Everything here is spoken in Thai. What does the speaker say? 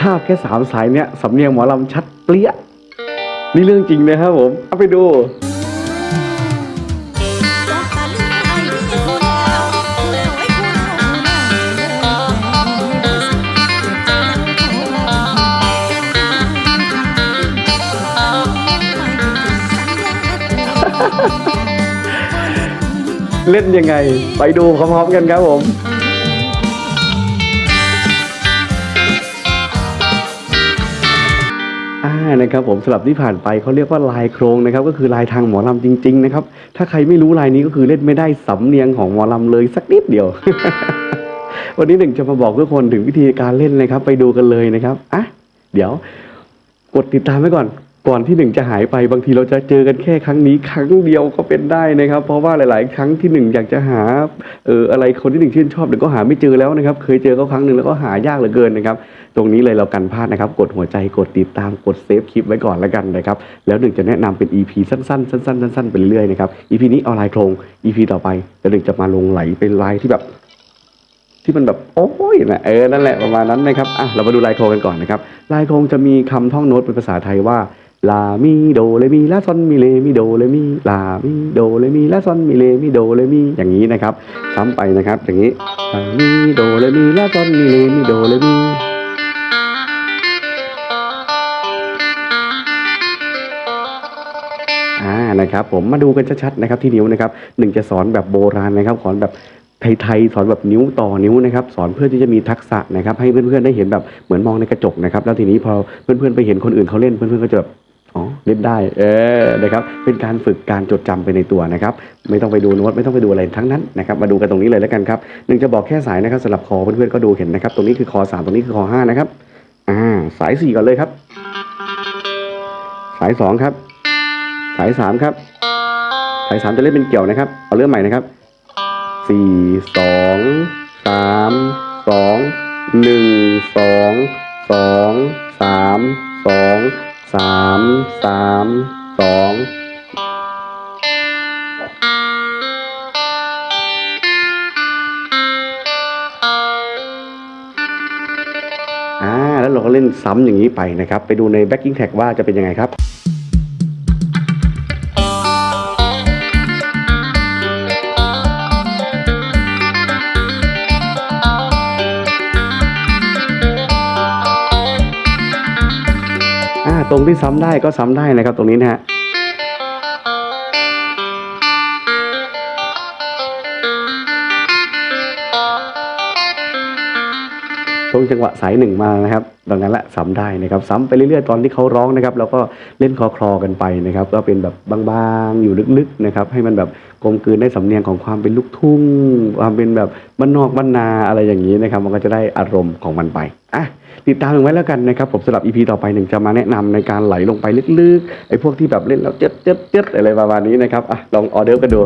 ถ้าแค่สามสายเนี้ยสำเนียงหมอลำชัดเปรี้ยนี่เรื่องจริงนะครับผมเอาไปดู เลยเล่นยังไง ไปดูพร้อมๆกันครับผม นะครับผมสำหรับที่ผ่านไปเขาเรียกว่าลายโครงนะครับก็คือลายทางหมอลำจริง ๆ นะครับ ถ้าใครไม่รู้ลายนี้ก็คือเล่นไม่ได้สำเนียงของหมอลำเลยสักนิดเดียว วันนี้หนึ่งจะมาบอกทุกคนถึงวิธีการเล่นนะครับ ไปดูกันเลยนะครับอะเดี๋ยว กดติดตามไว้ก่อน ก่อนที่หนึ่งจะหายไปบางทีเราจะเจอกันแค่ครั้งนี้ครั้งเดียวก็เป็นได้นะครับ เพราะว่าหลาย ๆ ครั้งที่หนึ่งอยากจะหาเอออะไรคนที่หนึ่งชื่นชอบหนึ่งก็หาไม่เจอแล้วนะครับ เคยเจอเขาครั้งหนึ่งแล้วก็หายากเหลือเกินนะครับ ตรงนี้เลยเรากันพลาดนะครับ กดหัวใจกดติดตามกดเซฟคลิปไว้ก่อนแล้วกันนะครับ แล้วหนึ่งจะแนะนำเป็น EP สั้น ๆ สั้น ๆ สั้น ๆ ไปเรื่อย ๆ นะครับ EP นี้เอาลายโครง EP ต่อไปแล้วหนึ่งจะมาลงไหลเป็นลายที่แบบที่มันแบบโอ้ยนะเออนั่นแหละประมาณนั้นนะครับอะเรามาดูลายโครงกันก่อนนะครับลายโครงจะมีคำท่องโน้ตเป็นภาษาไทยว่า ลามีโดเลมีลาซอนมีเลมีโดเลมีลามีโดเลมีลาซอนมีเลมีโดเลมีอย่างนี้นะครับซ้ำไปนะครับ อย่างนี้ลามีโดเลมีลาซอนมีเลมีโดเลมีอ่านะครับผมมาดูกันชัดๆนะครับที่นิ้วนะครับหนึ่งจะสอนแบบโบราณนะครับสอนแบบไทยๆสอนแบบนิ้วต่อนิ้วนะครับสอนเพื่อที่จะมีทักษะนะครับให้เพื่อนๆได้เห็นแบบเหมือนมองในกระจกนะครับแล้วทีนี้พอเพื่อนๆไปเห็นคนอื่นเขาเล่นเพื่อนๆก็จะแบบ เล่นได้ เออนะครับ เป็นการฝึกการจดจำไปในตัวนะครับ ไม่ต้องไปดูโน้ตไม่ต้องไปดูอะไรทั้งนั้นนะครับ มาดูกันตรงนี้เลยแล้วกันครับหนึ่งจะบอกแค่สายนะครับสำหรับคอเพื่อนๆก็ดูเห็นนะครับ ตรงนี้คือคอสามตรงนี้คือคอห้านะครับ อ่า สายสี่ก่อนเลยครับ สายสองครับ สายสามครับ สายสามจะเล่นเป็นเกี่ยวนะครับ เอาเรื่องใหม่นะครับสี่สองสามสองหนึ่งสองสองสามสอง สามสามสองอ่าแล้วเราก็เล่นซ้ำอย่างนี้ไปนะครับ ไปดูใน backing tag ว่าจะเป็นยังไงครับ รงที่ซ้ำได้ก็ซ้ำได้นะครับตรงนี้นะฮะตรงจังหวะสายหนึ่งมานะครับ ดังนั้นแหละซ้ำได้นะครับซ้ำไปเรื่อยๆตอนที่เขาร้องนะครับแล้วก็เล่นคลอคลอๆกันไปนะครับก็เป็นแบบบางๆอยู่ลึกๆนะครับให้มันแบบกลมกลืนได้สำเนียงของความเป็นลูกทุ่ง ความเป็นแบบบ้านนอกบ้านนาอะไรอย่างนี้นะครับ มันก็จะได้อารมณ์ของมันไปอะติดตามหนึ่งไว้แล้วกันนะครับผมสำหรับ EP ต่อไปหนึ่งจะมาแนะนำในการไหลลงไปลึกๆไอ้พวกที่แบบเล่นแล้วเจ็ดเจ็ดเจ็ดอะไรประมาณนี้นะครับอะลองออเดอร์กันดู